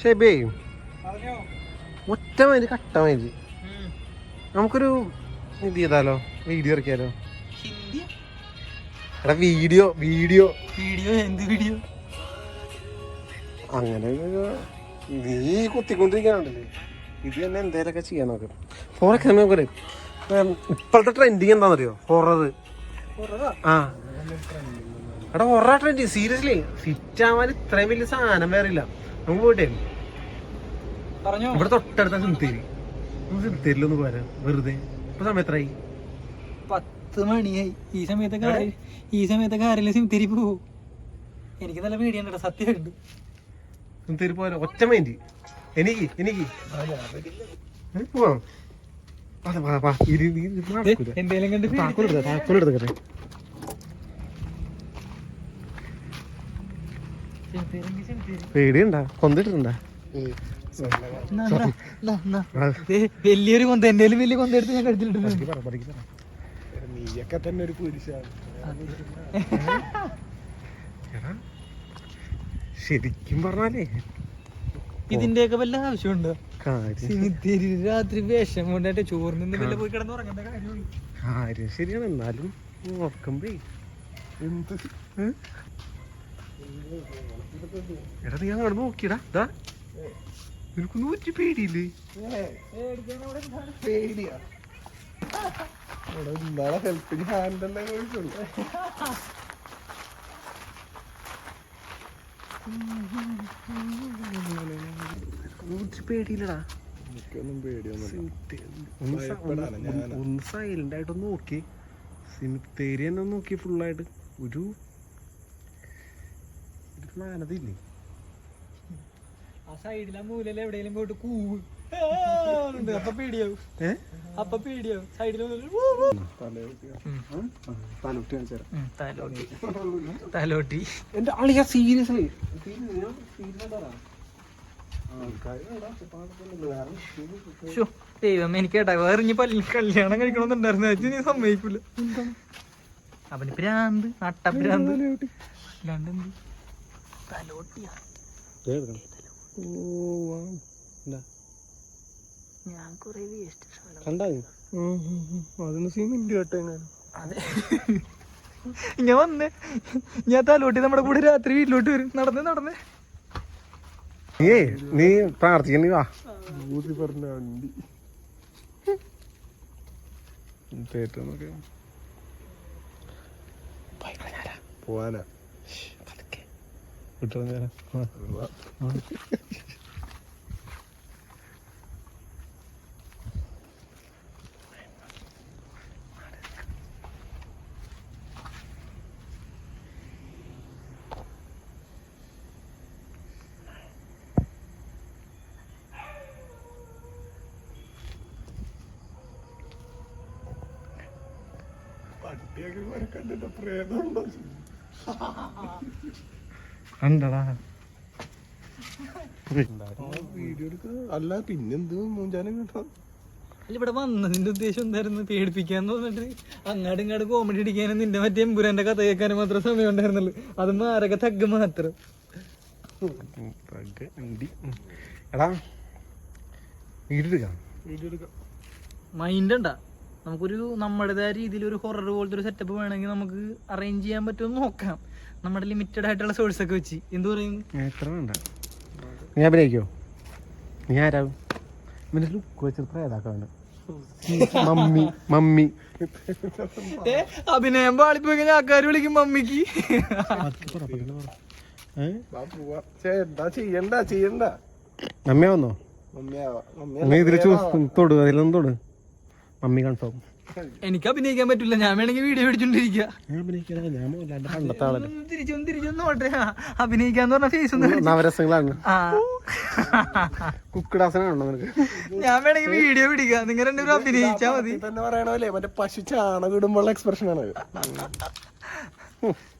ഷെബേ. ഒറ്റ മതി കട്ട മതി നമുക്കൊരു ഇത് ചെയ്താലോ? വീഡിയോ ഇറക്കിയാലോ? എടാ വീഡിയോ വീഡിയോ. വീഡിയോ എന്ത് വീഡിയോ? അങ്ങനെ നീ കുത്തിക്കൊണ്ടിരിക്കാനുണ്ടല്ലേ ഇത് തന്നെ എന്തേലൊക്കെ ചെയ്യാൻ നോക്ക്. ഫോർ എക്സാമ്പിൾ ഇപ്പോഴത്തെ ട്രെൻഡിങ് എന്താണെന്നറിയോ ഹൊറർ ആ? എടാ ഹൊറ ട്രെൻഡിങ് സീരിയസ്ലി ഫിറ്റ് ആവാൻ ഇത്രയും വലിയ സാധനം വേറെ ഇല്ല നമുക്ക് പോയിട്ടേ പറഞ്ഞോ. ഇവിടെ തൊട്ടടുത്ത സിംതേരി സിംതേരിലൊന്ന് പോരാ വെറുതെ. ഇപ്പൊ സമയം എത്രയായി പത്ത് മണിയായി. ഈ സമയത്തൊക്കെ ഈ സമയത്തൊക്കെ ആരെങ്കിലും സിംതേരി പോവും? എനിക്ക് നല്ല പേടിയാണ് സത്യമുണ്ട് സിംതേരി പോരാ ഒറ്റ മൈൻഡ് എനിക്ക് എനിക്ക്. പോവാം. കണ്ട് സിംതിരി. പേടിയുണ്ടാ? കൊന്നിട്ടുണ്ടാ നാ, നാ, നാ, നാ. ദേ, വലിയൊരു കൊന്ത എന്റെ വലിയ കൊന്ത എടുത്ത് ഞാൻ കഴിച്ചിട്ടുണ്ട് നീയൊക്കെ തന്നെ ഒരു ശരിക്കും പറഞ്ഞാലേ. ഇതിന്റെയൊക്കെ വല്ല ആവശ്യമുണ്ടോ? കാര്യം സിമിത്തിരി രാത്രി വേഷം കൊണ്ടായിട്ട് ചോറിന് വല്ല പോയി കിടന്ന് ഉറങ്ങേണ്ട കാര്യം ശരിയാണ്. എന്നാലും ഓർക്കുമ്പേ എന്ത്? എടാ നീ അങ്ങോട്ട് നോക്കിയടാ. ഇതാ നിനക്ക് നൂറ്റി പേടിയില്ലേ? പേടിയാ. ഇന്നാളെ ഹെൽപ്പിംഗ് ഹാൻഡ് ചോദിച്ചുള്ളൂ നൂറ്റി പേടിയില്ലടാ. എനിക്കൊന്നും പേടിയൊന്നും ഒന്ന് സൈലന്റ് ആയിട്ടൊന്ന് നോക്കി സിമിത്തേരി തന്നെ നോക്കി ഫുള്ളായിട്ട് ഒരു ഒരു മാനതയില്ലേ ആ സൈഡിൽ ആ മൂലയിൽ എവിടെയെങ്കിലും പോയിട്ട് കൂവ്. അപ്പൊ പേടിയാവും. അപ്പൊ തലൂട്ടി എന്റെ ആളിയാ സീരിയസ് ശോ, ദൈവം എനിക്ക് കേട്ടാ വേറെ ഇനി പല്ലി കല്യാണം കഴിക്കണമെന്നുണ്ടായിരുന്നു. അത് നീ സമ്മതിക്കൂല. അവന് ഭ്രാന്ത് നട്ടഭ്രാന്ത് അല്ലാണ്ട് എന്ത് ഞാൻ വന്ന് സിമെന്റ് അതെ. ഞാൻ വന്നേ. ഞാൻ തലോട്ടി നമ്മുടെ കൂടെ രാത്രി വീട്ടിലോട്ട് വരും. നടന്ന് നടന്ന്. നീ നീ പ്രാർത്ഥിക്കണ വാ. ഊതി പറഞ്ഞ വണ്ടി. തേറ്റൊന്നൊക്കെ. പോവാനാ Ha പട്ടിയൊക്കെ കണ്ടിട്ട് പ്രേതമുണ്ടോ? കണ്ടടാ. അല്ല പിന്നെന്ത് മൂഞ്ചാനും കേട്ടോ. അല്ല ഇവിടെ വന്നതിന്റെ ഉദ്ദേശം എന്തായിരുന്നു? പേടിപ്പിക്കാന്ന് പറഞ്ഞിട്ട് അങ്ങാടും ഇങ്ങാടും കോമഡി അടിക്കാനും നിന്റെ മറ്റേ എമ്പുരാന്റെ കഥ കേൾക്കാനും മാത്രം സമയം ഉണ്ടായിരുന്നുള്ളൂ. അത് മാരക തഗ് മാത്രം. എടാ വീടെടുക്കാം. വീഡിയോ എടുക്കാം മൈൻഡ് ഉണ്ടാ? നമുക്കൊരു നമ്മുടേതായ രീതിയിൽ ഒരു ഹൊറർ പോലത്തെ ഒരു സെറ്റപ്പ് വേണമെങ്കിൽ നമുക്ക് അറേഞ്ച് ചെയ്യാൻ പറ്റുമെന്ന് നോക്കാം. നമ്മുടെ ലിമിറ്റഡ് ആയിട്ടുള്ള സോഴ്സ് ഒക്കെ വെച്ച്. എന്ത് പറയും? എത്ര വേണ്ട നീ അഭിനയിക്കോ നീ ആരാവും ഇവന്റെ ലുക്ക് വെച്ചിട്ട് പ്രേതാക്കാണ് മമ്മി മമ്മി. ഏ, അഭിനയം പാളിപ്പോയി ആൾക്കാർ വിളിക്കും മമ്മിക്ക്. ഏ? ബാബുവാ പോവാ. ചെയ്യണ്ട ചെയ്യണ്ട. മമ്മിയാവുന്നോ? മമ്മിയാവാ മമ്മി നീ ഇതിൽ തൊടു അതിലൊന്നും തൊടു. മമ്മി കൺഫേം എനിക്ക് അഭിനയിക്കാൻ പറ്റില്ല ഞാൻ വേണമെങ്കിൽ വീഡിയോ പിടിച്ചോണ്ടിരിക്കുക തിരിച്ചൊന്ന് തിരിച്ചൊന്ന് നോട്ടെ അഭിനയിക്കാന്ന് പറഞ്ഞ ഫേസ് കാണിച്ച്. നവരസങ്ങളാണ്. കുക്കിടാസനാണോ നിനക്ക്? ഞാൻ വേണമെങ്കിൽ വീഡിയോ പിടിക്കുക നിങ്ങൾ രണ്ടുപേരും അഭിനയിച്ചാ മതി. തന്നെ പറയണല്ലേ മറ്റേ പശു ചാണകം ഇടുമ്പോഴുള്ള എക്സ്പ്രഷൻ ആണ്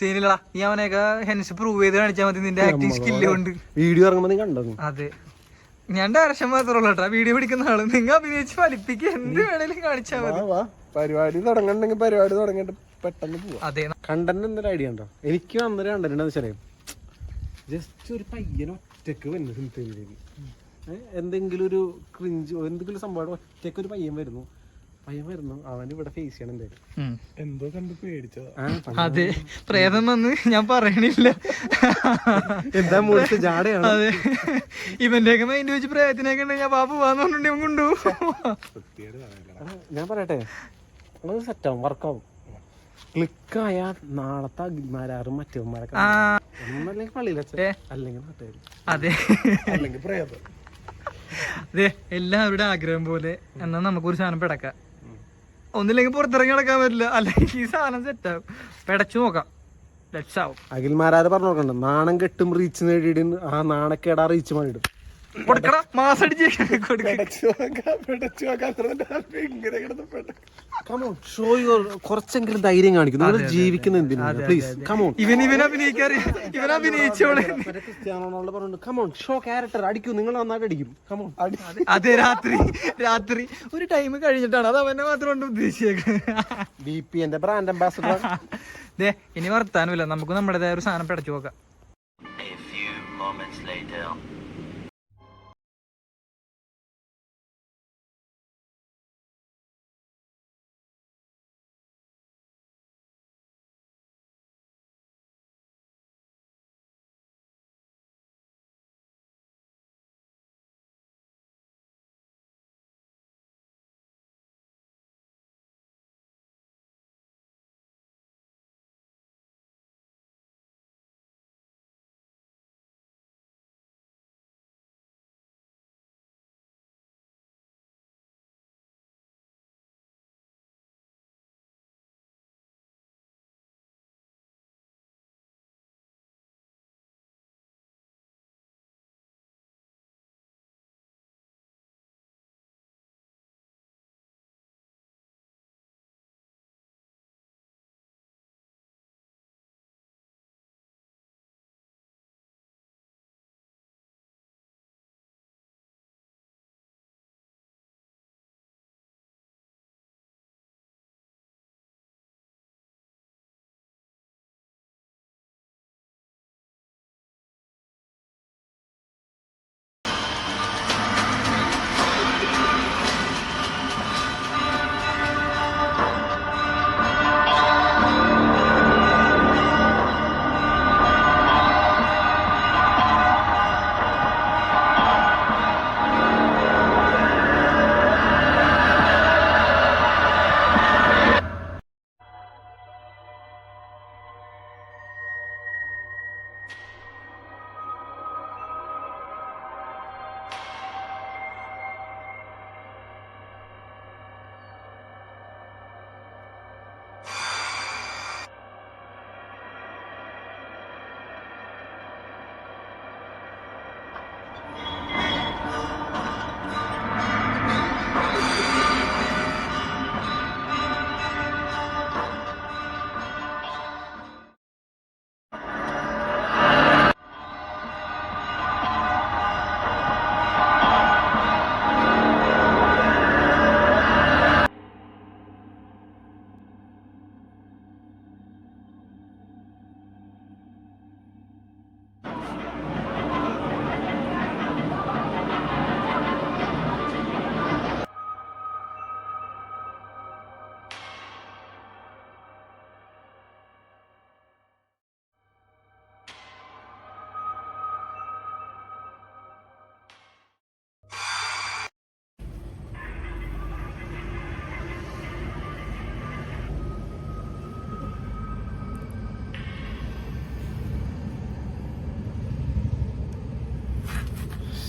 സീനില്ലടാ നീ അവനെയൊക്കെ ഹെൻസ് പ്രൂവ് ചെയ്ത് കാണിച്ചാൽ മതി നിന്റെ ആക്ടിങ് സ്കില്ല് കൊണ്ട്. വീഡിയോ ഇറങ്ങുമ്പോ നീ കണ്ടോ? അതെ. ഞാൻ ഡയറക്ഷൻ മാത്രമേ ഉള്ളൂ വീഡിയോ പിടിക്കുന്ന ആൾ. നിങ്ങൾ അഭിനയിച്ച് ഫലിപ്പിക്കുക എന്ത് വേണേലും കാണിച്ചാൽ മതി. പരിപാടി തുടങ്ങണ്ടെങ്കിൽ പരിപാടി തുടങ്ങിയിട്ട് പെട്ടെന്ന് പോവാ. അതെ. കണ്ടന്റ് എന്തൊരു ഐഡിയ ഉണ്ടോ? എനിക്ക് വന്നൊരു കണ്ടന്റ് എന്താ വെച്ചാലേ ജസ്റ്റ് ഒരു പയ്യൻ ഒറ്റ ഒറ്റയ്ക്ക് വരുന്നു സിനിമയിലേക്ക് എന്തെങ്കിലും ഒരു ക്രിഞ്ച് എന്തെങ്കിലും സംഭവം ഒറ്റയ്ക്ക് ഒരു പയ്യൻ വരുന്നു. പയ്യൻ വരുന്നു. അവൻ ഇവിടെ ഫേസ് ചെയ്യണം എന്തായാലും. എന്തോ കണ്ട് പേടിച്ചതാ. അതെ. പ്രേതം വന്ന് ഞാൻ പറയണില്ല. എന്താ മൂലത്ത് ജാടയാണ്? അതെ. ഇവന്റെയൊക്കെ മൈൻഡ് വെച്ച് പ്രേതത്തിനൊക്കെ ഉണ്ട്. ഞാൻ പാപ്പ പോവാന്ന് പറഞ്ഞിട്ടുണ്ടെങ്കിൽ കൊണ്ടു ഞാൻ പറയട്ടെ? അത് സെറ്റാവും വർക്കാവും ക്ലിക്കായ നാളത്തെ അഖിൽമാരാറും മറ്റവന്മാരൊക്കെ ഒന്നല്ലെങ്കിൽ ഏ. അല്ലെങ്കിൽ നാട്ടുകാർ അതെ. അല്ലെങ്കിൽ പ്രേതം. അതെ. എല്ലാവരുടെ ആഗ്രഹം പോലെ. എന്നാൽ നമുക്കൊരു സാധനം പിടക്കാം. ഒന്നില്ലെങ്കിൽ പുറത്തിറങ്ങി നടക്കാൻ പറ്റില്ല. അല്ലെങ്കിൽ ഈ സാധനം സെറ്റാവും പിടച്ചു നോക്കാം. ലെറ്റ്സ് ആവും അഖിൽമാരാര് പറഞ്ഞു നോക്കണ്ട നാണം കെട്ടും റീച്ച് നേടിയിടും ആ നാണക്കേടാ റീച്ച് മാറിയിടും കൊടുക്കട. മാസടിച്ച് യുവർ കുറച്ചെങ്കിലും ധൈര്യം കാണിക്കുന്നു നിങ്ങൾ ജീവിക്കുന്ന എന്തിനാണ്? പ്ലീസ് കമോൺ ഇവൻ ഇവൻ അഭിനയിക്കാറി. ഇവൻ അഭിനയിച്ചോളെ. ക്രിസ്ത്യാനോ റൊണാൾഡോ പറഞ്ഞു കമോൺ ഷോ ക്യാരക്ടർ അടിക്കും നിങ്ങൾ നന്നായിട്ട് അടിക്കും. കമോൺ അതെ രാത്രി രാത്രി. ഒരു ടൈം കഴിഞ്ഞിട്ടാണ്. അത് അവനെ മാത്രം ഉദ്ദേശിച്ചേക്കുന്നത് ബി പി എന്റെ ബ്രാൻഡ് അംബാസഡർ ദേ ഇനി വർത്താനമില്ല. നമുക്ക് നമ്മുടേതായ ഒരു സാധനം പിടച്ചു നോക്കാം.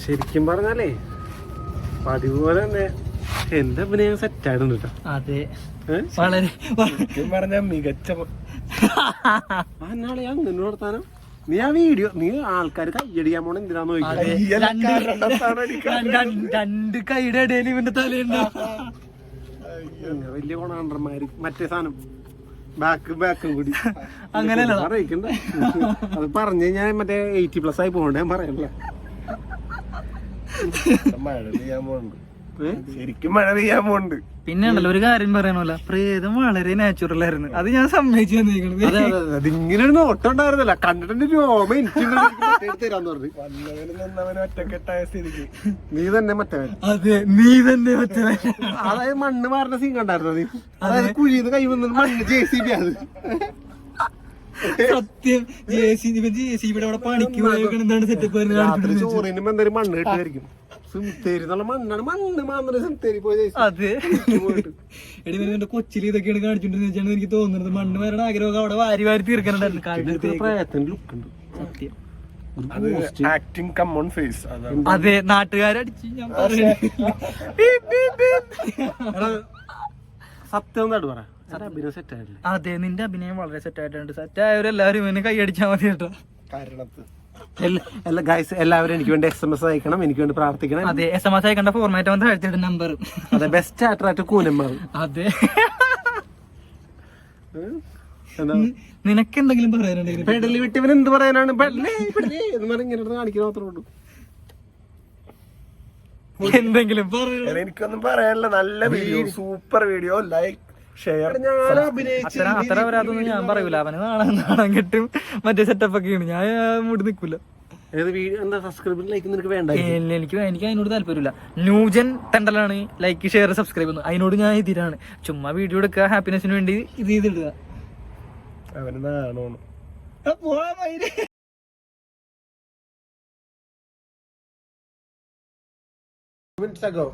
ശരിക്കും പറഞ്ഞാലേ പതിവ് പോലെ തന്നെ എന്റെ അഭിനയം സെറ്റ് ആയിട്ടുണ്ട് കേട്ടോ അതെ? വളരെ പറഞ്ഞാൽ മികച്ച ആ നാളെ ഞാൻ നിന്നോട് വർത്താനം. നീ ആ വീഡിയോ നീ ആൾക്കാർ കയ്യടിക്കാൻ പോണ എന്തിനാന്ന്. ചോദിക്കുന്നത് രണ്ട് കൈയുടെ ഇടയിൽ ഇവന്റെ തലയുണ്ട്. വലിയ കൊണാണ്ടർമാര്. മറ്റേ സാധനം. ബാക്ക് ബാക്കും കൂടി. അങ്ങനെയല്ല. അറിയിക്കണ്ട. അത് പറഞ്ഞു കഴിഞ്ഞാൽ മറ്റേ എയ്റ്റി പ്ലസ് ആയി പോകണ്ടേ ഞാൻ പറയല്ല മഴ പെയ്യാൻ പോകുന്നുണ്ട് ഏ? ശരിക്കും മഴ പെയ്യാൻ പോണ്ട് പിന്നെ ഉണ്ടല്ലോ ഒരു കാര്യം പറയണല്ല പ്രേതം വളരെ നാച്ചുറൽ ആയിരുന്നു. അത് ഞാൻ സമ്മതിച്ചു ഇങ്ങനെ അതെ അതെ അതെ. അതിങ്ങനെ ഒരു നോട്ടം ഉണ്ടായിരുന്നല്ല. കണ്ടിട്ട് രോമ എനിക്ക് തരാന്ന് പറഞ്ഞു. വന്നവന് ഒറ്റക്കെട്ടായ സ്ഥിതിക്ക്. നീ തന്നെ മറ്റേ അതെ നീ തന്നെ മറ്റേ അതായത് മണ്ണ് മാറുന്ന സീൻ കണ്ടായിരുന്നു അതായത് കുഴിന്ന് കൈ വന്നത് മണ്ണ് ജെ സി ബി അത് സത്യം. ജെ സി ജെ സി ബിയുടെ അവിടെ പണിക്ക് പോയേക്കണ എന്താണ് സെറ്റപ്പ് വരുന്നത് ചോറിന് എന്തായാലും മണ്ണ് കിട്ടുമായിരിക്കും കൊച്ചിയിൽ ഇതൊക്കെയാണ് കാണിച്ചോണ്ടിരുന്ന എനിക്ക് തോന്നുന്നത് മണ്ണ് വരണ ആഗ്രഹം അവിടെ വാരി വാരി ഒരു അത് നാട്ടുകാരടിച്ച് ഞാൻ സത്യം എന്തായിട്ട് പറ. അതെ നിന്റെ അഭിനയം വളരെ സെറ്റ് ആയിട്ടുണ്ട് സെറ്റ് ആയവരെല്ലാവരും ഇവനെ കൈയടിച്ചാൽ മതി കേട്ടോ എല്ലാ ഗൈസ് എല്ലാവരും എനിക്ക് വേണ്ടി എസ് എം എസ് അയക്കണം എനിക്ക് വേണ്ടി പ്രാർത്ഥിക്കണം. അതെ എസ് എം എസ് അയക്കേണ്ട ഫോർമാറ്റ് വന്ന് അയച്ചിട്ട് നമ്പർ അതെ ബെസ്റ്റ് ആക്ടർ ആയിട്ട് കൂനന്മാർ അതെ. നിനക്ക് എന്തെങ്കിലും പറയാനുണ്ടെങ്കിൽ പെടലി വിട്ടിവൻ എന്ത് പറയാനാണ്? പെടലേ പെടലേ എന്ന് പറഞ്ഞ് ഇങ്ങനെ കാണിക്കുന്ന മാത്രമേ ഉള്ളൂ. എന്തെങ്കിലും എനിക്കൊന്നും പറയാനില്ല. നല്ല video. Super video like share അത്ര അത്ര വരാതൊന്നും ഞാൻ പറയൂല. അവന് നാളെ നാണം കിട്ടും. മറ്റേ സെറ്റപ്പ് ഒക്കെയാണ്. ഞാൻ ആ, നിക്കൂല. നിൽക്കൂല എനിക്ക് എനിക്ക് അതിനോട് താല്പര്യമില്ല. ന്യൂജൻ തെണ്ടലാണ്. ലൈക്ക് ഷെയർ സബ്സ്ക്രൈബ് ചെയ്യുന്നത് അതിനോട് ഞാൻ എതിരാണ്. ചുമ്മാ വീഡിയോ എടുക്കുക ഹാപ്പിനെസിന് വേണ്ടി ഇത് ചെയ്തിടുക. അവന് നാണോണ് minutes ago